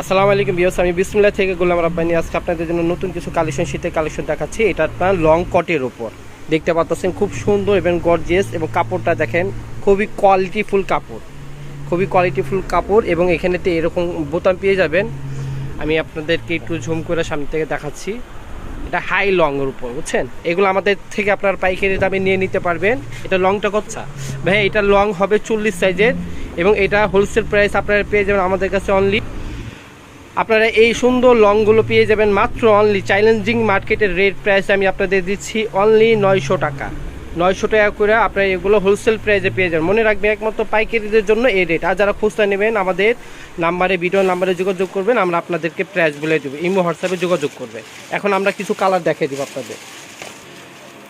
আসসালামু আলাইকুম বিয়স আমি বিসমুল্লাহ থেকে গোলাম রাব্বানি। আজকে আপনাদের জন্য নতুন কিছু কালেকশন, শীতের কালেকশন দেখাচ্ছি। এটা আপনার লং কটের উপর। দেখতে পাচ্ছেন, খুব সুন্দর এবং গর্জিয়াস এবং কাপড়টা দেখেন, খুবই কোয়ালিটিফুল কাপড়। খুবই কোয়ালিটিফুল কাপড় এবং এখানেতে এরকম বোতাম পেয়ে যাবেন। আমি আপনাদেরকে একটু ঝুম করে সামনে থেকে দেখাচ্ছি। এটা হাই লং এর উপর, বুঝছেন? এগুলো আমাদের থেকে আপনার পাইকারি দামে নিয়ে নিতে পারবেন। এটা লংটা কচ্ছা ভাই এটা লং হবে চল্লিশ সাইজের এবং এটা হোলসেল প্রাইস আপনারা পেয়ে যাবেন আমাদের কাছে অনলি আপনারা এই সুন্দর লংগুলো পেয়ে যাবেন মাত্র অনলি চ্যালেঞ্জিং মার্কেটের রেট প্রাইস আমি আপনাদের দিচ্ছি অনলি নয়শো টাকা। নয়শো টাকা করে আপনারা এগুলো হোলসেল প্রাইসে পেয়ে যাবেন। মনে রাখবেন একমাত্র পাইকারিদের জন্য এই রেট আর যারা খুচরা নেবেন, আমাদের নাম্বারে ভিডিও নাম্বারে যোগাযোগ করবেন, আমরা আপনাদেরকে প্রাইস বলে দেবো। ইমো হোয়াটসঅ্যাপে যোগাযোগ করবে। এখন আমরা কিছু কালার দেখিয়ে দেবো আপনাদের।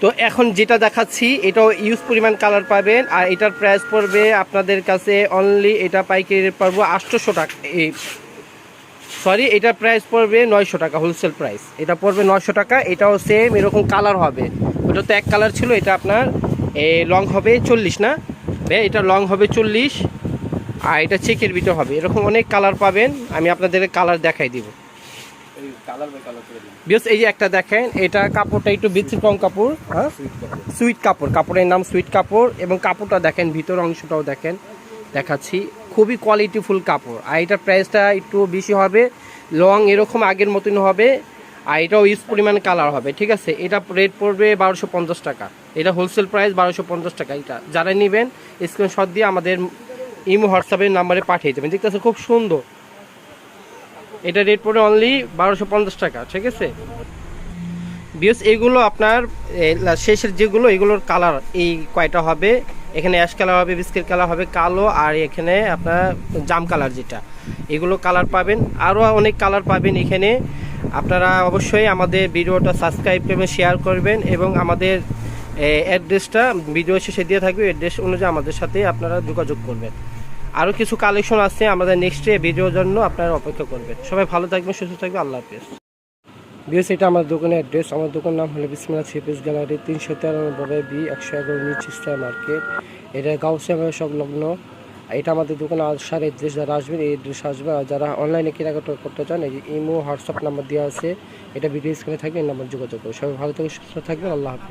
তো এখন যেটা দেখাচ্ছি, এটাও ইউজ পরিমাণ কালার পাবেন। আর এটার প্রাইস পড়বে আপনাদের কাছে অনলি এটা পাইকারি পারব আটশোশো টাকা এই সরি এটা প্রাইস পড়বে নয়শো টাকা হোলসেল প্রাইস এটা পড়বে নয়শো টাকা এটাও সেম এরকম কালার হবে। ওটা তো এক কালার ছিল এটা আপনার লং হবে চল্লিশ না? বে এটা লং হবে চল্লিশ আর এটা চেকের ভিতর হবে। এরকম অনেক কালার পাবেন আমি আপনাদের কালার দেখাই দিব। বিকজ এই যে একটা দেখেন এটা কাপড়টা একটু ব্যতিক্রম কাপড় হ্যাঁ? সুইট কাপড়। কাপড়ের নাম সুইট কাপড় এবং কাপড়টা দেখেন ভিতর অংশটাও দেখেন দেখাচ্ছি। খুবই কোয়ালিটিফুল কাপড়। আর এটার প্রাইসটা একটু বেশি হবে লং এরকম আগের মতন হবে, আর এটাও ইউজ পরিমাণ কালার হবে, ঠিক আছে? এটা রেট পড়বে বারোশো পঞ্চাশ টাকা। এটা হোলসেল প্রাইস বারোশো পঞ্চাশ টাকা। এটা যারা নেবেন স্ক্রিনশট দিয়ে আমাদের ইমো হোয়াটসঅ্যাপের নাম্বারে পাঠিয়ে দেবেন। দেখতেছে খুব সুন্দর। এটা রেট পড়বে অনলি বারোশো পঞ্চাশ টাকা, ঠিক আছে? বিকজ এগুলো আপনার শেষের যেগুলো, এগুলোর কালার এই কয়টা হবে? এখানে অ্যাশ কালার হবে বিস্কিট কালার হবে, কালো, আর এখানে আপনার জাম কালার যেটা। এগুলো কালার পাবেন। আরও অনেক কালার পাবেন এখানে। আপনারা অবশ্যই আমাদের ভিডিওটা সাবস্ক্রাইব করবেন শেয়ার করবেন এবং আমাদের অ্যাড্রেসটা ভিডিও শেষে দিয়ে থাকবে। অ্যাড্রেস অনুযায়ী আমাদের সাথে আপনারা যোগাযোগ করবেন। আরও কিছু কালেকশন আছে আমাদের নেক্সট ভিডিওর জন্য আপনারা অপেক্ষা করবেন। সবাই ভালো থাকবেন, সুস্থ থাকবেন। আল্লাহ হাফেজ। বিএস এটা আমার দোকানের অ্যাড্রেস। আমার দোকানের নাম হলো বিসমিল্লা সিপিস গ্যালারি, তিনশো তেরানব্বই বি, একশো এগারো নিচ স্টার মার্কেট। এটা গাউসিয়া সংলগ্ন। এটা আমাদের দোকানে আসার অ্যাড্রেস, যারা আসবেন এই অ্যাড্রেস আসবেন। আর যারা অনলাইনে কেনাকাটা করতে চান, এই ইমো, হোয়াটসঅ্যাপ নাম্বার দেওয়া আছে। এটা ভিডিও স্ক্রিনে থাকবে, এই নাম্বার যোগাযোগ করবে সবাই ভালো থেকে সুস্থ থাকবেন, আল্লাহ হাফিজ।